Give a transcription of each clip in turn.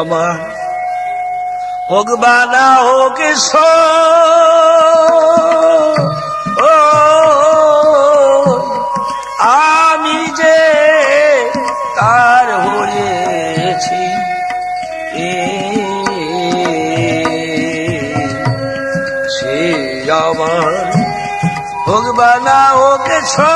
আমার হোক বানা হোক আমি যে তার হয়েছি। সে আমার হোক বানা হোক সো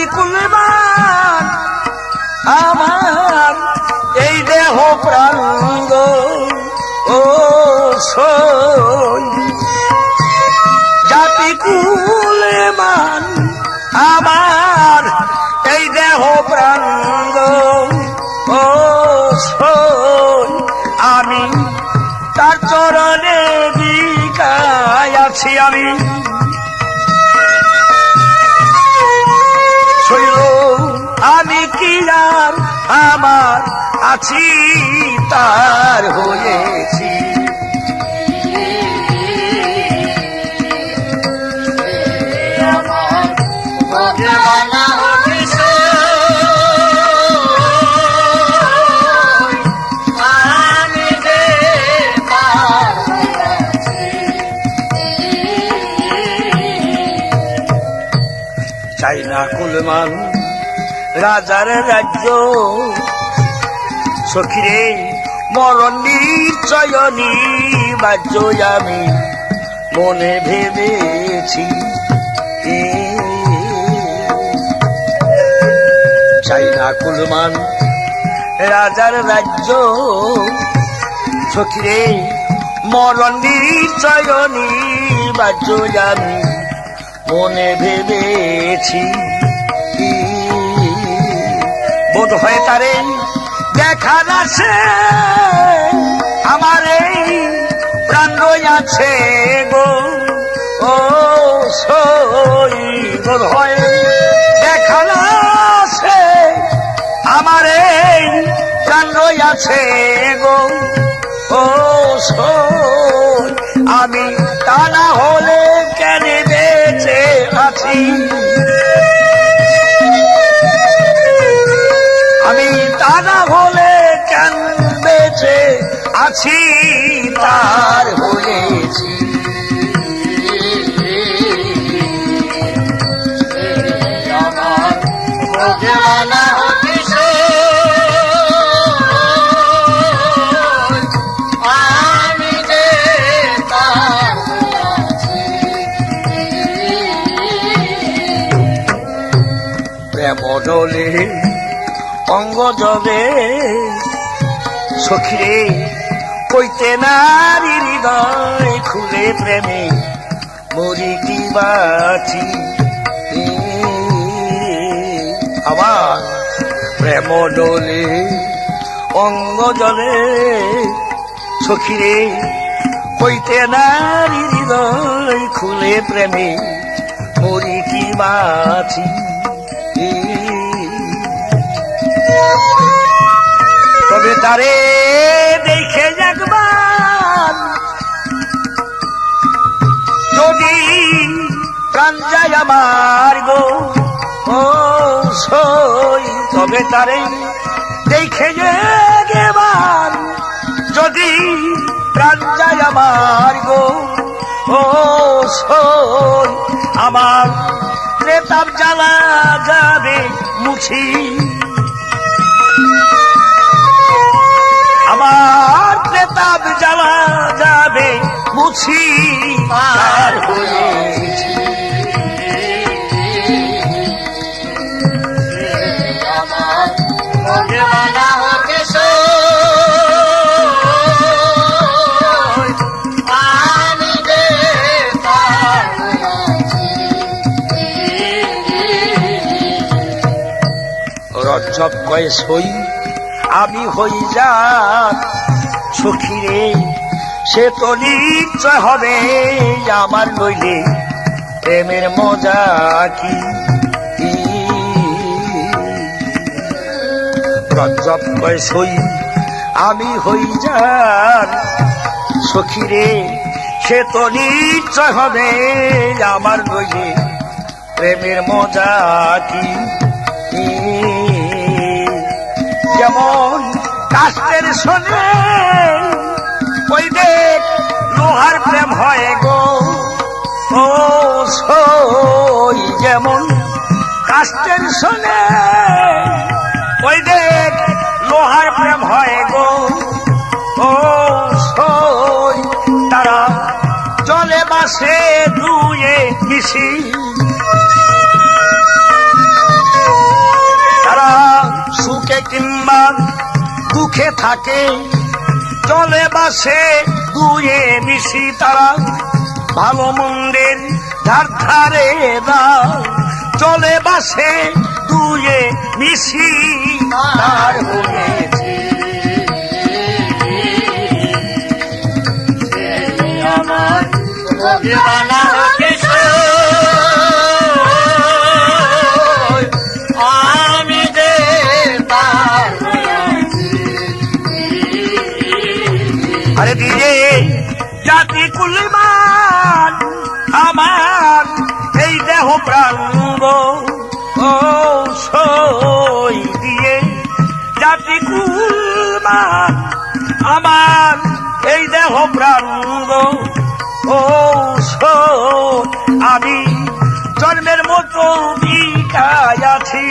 জাতি কুলমান আমার এই দেহ প্রাঙ্গ ও জাতি কুলবান আমার আছি, তার হয়েছি আমার ভগবানা হইস আমি যে তার হয়েছি। চাই না কুলমান, রাজার রাজ্য সখিরে, মরণ নিশ্চয়নি বাজ্য আমি মনে ভেবেছি। চাই না কুলমান, রাজার রাজ্য। সখিরে, মরণ নিশ্চয়নি বাজ্য আমি মনে ভেবেছি। আছে, আমার এই প্রাণ আছে গো। ও সই বোধ হয় দেখার আছে, আমার এই প্রাণ আছে গো। ও আমি তা না হলে কেন বেঁচে আছি? আমি তা না বেঁচে আছি তার হয়েছি। প্রেম অঙ্গ জবে সখিরে, কইতে নারী হৃদয় খুলে প্রেমে, মরি কি বাছি আবার প্রেম ডলে, অঙ্গ জলে। সখিরে, কইতে নারী হৃদয় খুলে প্রেমে, মরি কি বাছি তবে তারে প্রাণ যায় আমার গো। ও সই, তবে তারে দেখে গেবার যদি প্রাণ যায় আমার গো। ও সই, আমার প্রেতাম জ্বালা যাবে মুছি। আমার প্রেতাব জ্বালা যাবে মুছি। পার হয়েছি রজ্জব কয়ে সই, আমি হই যা সখী রে সে তো নিশ্চয় হবে আমার নইলে, প্রেমের মজা কি? রজ্জব কয়ে সই, আমি হই যার সখী রে সে তো নিশ্চয় হবে আমার নইলে, প্রেমের মজা কি? শোনে। ওই দেখ, লোহার প্রেম হয় গো। ও, সই যেমন কাস্তের শোনে। ওই দেখ, লোহার প্রেম হয় গো। ও, সই তারা জলে বাসে দুয়ে মিশি। তারা সুখে কিংবা দুঃখে থাকে। চলে বাসে দুয়ে মিশি তারা। ভালো মন্দের ধার ধারে চলে বাসে দুয়ে মিশি তার। আরে দিয়ে জাতি কুলিমান, আমার এই দেহ প্রাণ গো ও সই দিয়ে। জাতি কুলমান, আমার এই দেহ প্রাণ গো ও আমি জন্মের মতো বিকায় আছি।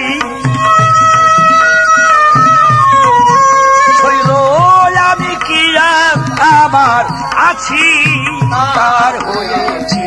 আছি তার হয়েছি